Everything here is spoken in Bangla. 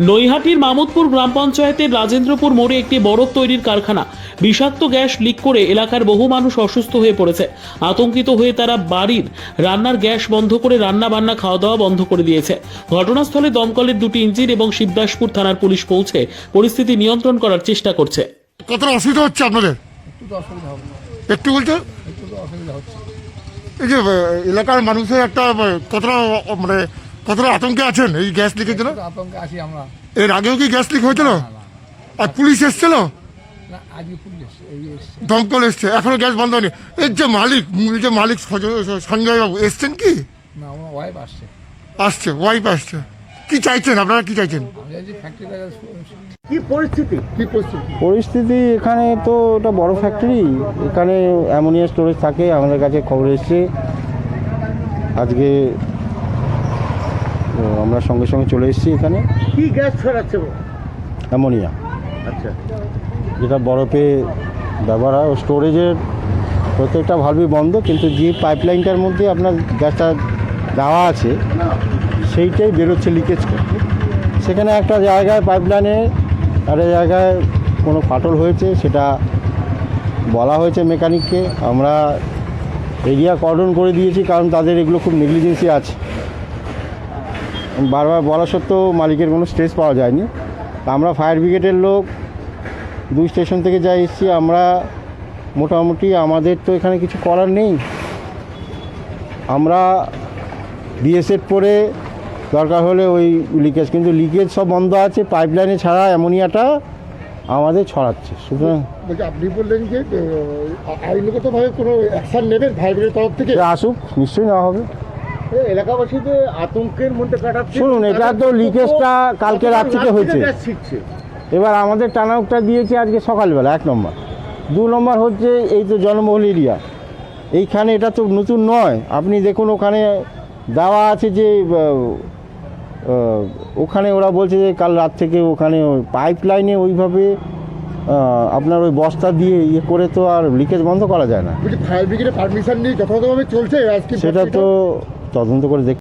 নৈহাটির মামুদপুর গ্রাম পঞ্চায়েতের রাজেন্দ্রপুর মোড়ে একটি বরফ তৈরির কারখানা বিষাক্ত গ্যাস লিক করে এলাকার বহু মানুষ অসুস্থ হয়ে পড়েছে। আতঙ্কিত হয়ে তারা বাড়ির রান্নার গ্যাস বন্ধ করে রান্না বান্না খাওয়া দাওয়া বন্ধ করে দিয়েছে। ঘটনাস্থলে দমকলের দুটি ইঞ্জিন এবং শিবদাসপুর থানার পুলিশ পৌঁছে পরিস্থিতি নিয়ন্ত্রণ করার চেষ্টা করছে। কতটা অসুবিধা হচ্ছে আপনাদের? একটু বলতে? এই যে এলাকার মানুষের একটা কতটা মানে কতটা আতঙ্কে আছেন এই গ্যাস লিকের জন্য? আতঙ্কে আছি আমরা। এর আগেও কি গ্যাস লিক হয়েছিল? আর পুলিশ এসেছিল? দমকল এসছে এখনও গ্যাস বন্ধ হয়নি। এর যে মালিক যে মালিক সঞ্জয় বাবু এসছেন কি? না আমার ওয়াইফ আসছে। আসছে ওয়াইফ আসছে। কি চাইছেন? আপনারা কি চাইছেন? ফ্যাক্টরি থেকে কি পরিস্থিতি? পরিস্থিতি? এখানে তো ওটা বড় ফ্যাক্টরি এখানে অ্যামোনিয়া স্টোরেজ থাকে আমাদের কাছে খবর এসছে। আজকে তো আমরা সঙ্গে সঙ্গে চলে এসেছি এখানে। কি গ্যাস ছড়াচ্ছে? অ্যামোনিয়া। আচ্ছা। যেটা বরফে ব্যবহার হয়। স্টোরেজের প্রত্যেকটা ভালভই বন্ধ কিন্তু যে পাইপলাইনটার মধ্যে আপনার গ্যাসটা দেওয়া আছে সেইটাই বেরোচ্ছে লিকেজ করতে। সেখানে একটা জায়গায় পাইপলাইনে একটা জায়গায় কোনো ফাটল হয়েছে সেটা বলা হয়েছে মেকানিককে আমরা এরিয়া কর্ডন করে দিয়েছি কারণ তাদের এগুলো খুব নেগলিজেন্সি আছে। বারবার বলা সত্ত্বেও মালিকের কোনো স্ট্রেস পাওয়া যায়নি। আমরা ফায়ার ব্রিগেডের লোক দুই স্টেশন থেকে যা এসেছি আমরা মোটামুটি আমাদের তো এখানে কিছু করার নেই। আমরা বিএসএফ পরে দরকার হলে ওই লিকেজ কিন্তু লিকেজ সব বন্ধ আছে পাইপলাইনে ছাড়া অ্যামোনিয়াটা আমাদের ছড়াচ্ছে। সুতরাং আপনি বললেন যে আইনগতভাবে কোনো অ্যাকশন নেবেন ভাইবের তরফ থেকে? আসুক নিশ্চয়ই নেওয়া হবে। এলাকাবাসীদের আতঙ্কের মধ্যে কাটাচ্ছে। শুনুন, এটা তো লিকেজটা কালকে রাত থেকে হয়েছে। এবার আমাদের টানাউকটা দিয়েছে আজকে সকালবেলা এক নম্বর। দু নম্বর হচ্ছে এই তো জনবহুল এরিয়া। এইখানে এটা তো নতুন নয়। আপনি দেখুন ওখানে দেওয়া আছে যে ওখানে ওরা বলছে যে কাল রাত থেকে ওখানে পাইপ লাইনে ওইভাবে আপনার ওই বস্তা দিয়ে ইয়ে করে তো আর লিকেজ বন্ধ করা যায় না। বলছি ফায়ার ব্রিগেডের পারমিশন নিয়ে যথাযথভাবে চলছে? আজকে সেটা তো তদন্ত করে দেখ